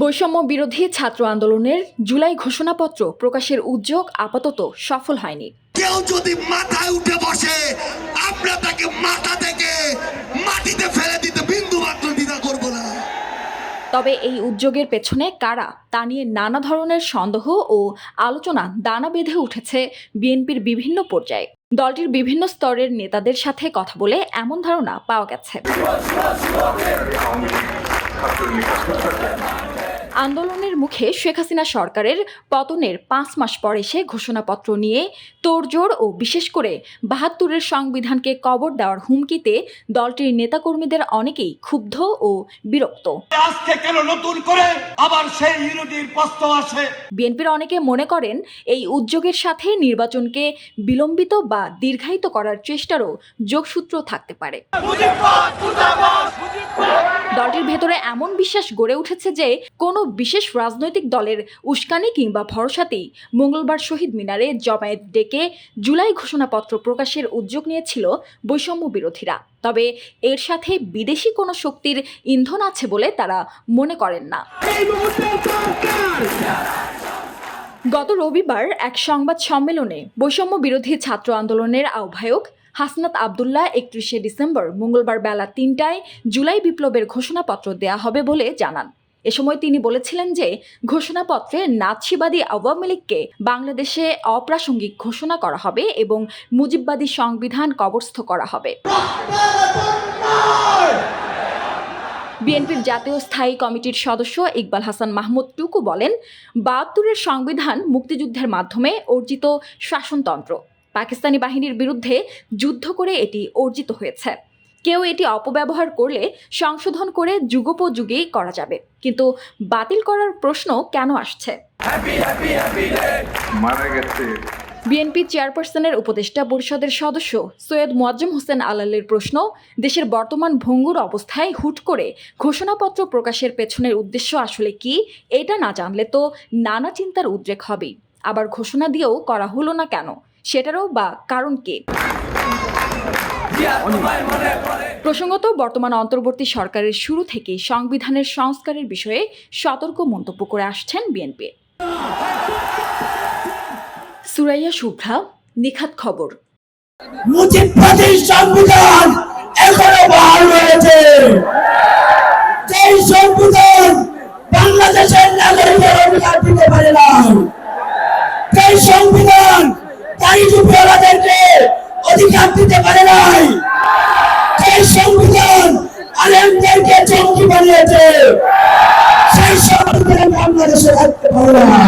বৈষম্য বিরোধী ছাত্র আন্দোলনের জুলাই ঘোষণাপত্র প্রকাশের উদ্যোগ আপাতত সফল হয়নি। কেউ যদি মাথায় উঠে বসে আমরা তাকে মাথা থেকে মাটিতে ফেলে দিতে বিন্দু মাত্র দ্বিধা করব না। তবে এই উদ্যোগের পেছনে কারা তা নিয়ে নানা ধরনের সন্দেহ ও আলোচনা দানা বেঁধে উঠেছে বিএনপির বিভিন্ন পর্যায়ে। দলটির বিভিন্ন স্তরের নেতাদের সাথে কথা বলে এমন ধারণা পাওয়া গেছে। আন্দোলনের মুখে শেখ হাসিনা সরকারের পতনের পাঁচ মাস পর এসে ঘোষণাপত্র নিয়ে তোড়জোড় ও বিশেষ করে বাহাত্তরের সংবিধানকে কবর দেওয়ার হুমকিতে দলটির নেতাকর্মীদের অনেকেই ক্ষুব্ধ ও বিরক্ত। আজকে কেন নতুন করে আবার সেই ইউনিটির প্রশ্ন আসে? বিএনপির অনেকে মনে করেন এই উদ্যোগের সাথে নির্বাচনকে বিলম্বিত বা দীর্ঘায়িত করার চেষ্টারও যোগসূত্র থাকতে পারে। দলটির ভেতরে এমন বিশ্বাস গড়ে উঠেছে যে কোনো বিশেষ রাজনৈতিক দলের উস্কানি কিংবা ভরসাতেই মঙ্গলবার শহীদ মিনারে জমায়েত ডেকে জুলাই ঘোষণাপত্র প্রকাশের উদ্যোগ নিয়েছিল বৈষম্য বিরোধীরা। তবে এর সাথে বিদেশি কোনো শক্তির ইন্ধন আছে বলে তারা মনে করেন না। গত রবিবার এক সংবাদ সম্মেলনে বৈষম্য বিরোধী ছাত্র আন্দোলনের আহ্বায়ক হাসনাত আবদুল্লাহ একত্রিশে ডিসেম্বর মঙ্গলবার বেলা তিনটায় জুলাই বিপ্লবের ঘোষণাপত্র দেয়া হবে বলে জানান। এ সময় তিনি বলেছিলেন যে, ঘোষণাপত্রে নাৎসিবাদী আওয়ামী লীগকে বাংলাদেশে অপ্রাসঙ্গিক ঘোষণা করা হবে এবং মুজিববাদী সংবিধান কবরস্থ করা হবে। বিএনপির জাতীয় স্থায়ী কমিটির সদস্য ইকবাল হাসান মাহমুদ টুকু বলেন, বাহাত্তরের সংবিধান মুক্তিযুদ্ধের মাধ্যমে অর্জিত শাসনতন্ত্র। পাকিস্তানি বাহিনীর বিরুদ্ধে যুদ্ধ করে এটি অর্জিত হয়েছে। কেউ এটি অপব্যবহার করলে সংশোধন করে যুগোপযোগী করা যাবে। কিন্তু বাতিল করার প্রশ্ন কেন আসছে? বিএনপি চেয়ারপারসনের উপদেষ্টা পরিষদের সদস্য সৈয়দ মোয়াজ্জম হোসেন আলালের প্রশ্ন দেশের বর্তমান ভঙ্গুর অবস্থায় হুট করে ঘোষণাপত্র প্রকাশের পেছনের উদ্দেশ্য আসলে কি এটা না জানলে তো নানা চিন্তার উদ্রেক হবেই। আবার ঘোষণা দিয়েও করা হলো না কেন? সেটারও বা কারণ কি? প্রসঙ্গত, বর্তমান অন্তর্বর্তী সরকারের শুরু থেকেই সংবিধানের সংস্কারের বিষয়ে সতর্ক মন্তব্য করে আসছেন বিএনপি। সুরাইয়া শুভ্রা, নিখাত খবর। বাংলাদেশের নাগরিকের অধিকার দিতে পারে না যেই সংবিধান অধিকার দিতে পারে নাই। যেই সংবিধান আলেমদেরকে জঙ্গি বানিয়েছে। সেই সংবিধান বাংলাদেশে রাখতে পারে না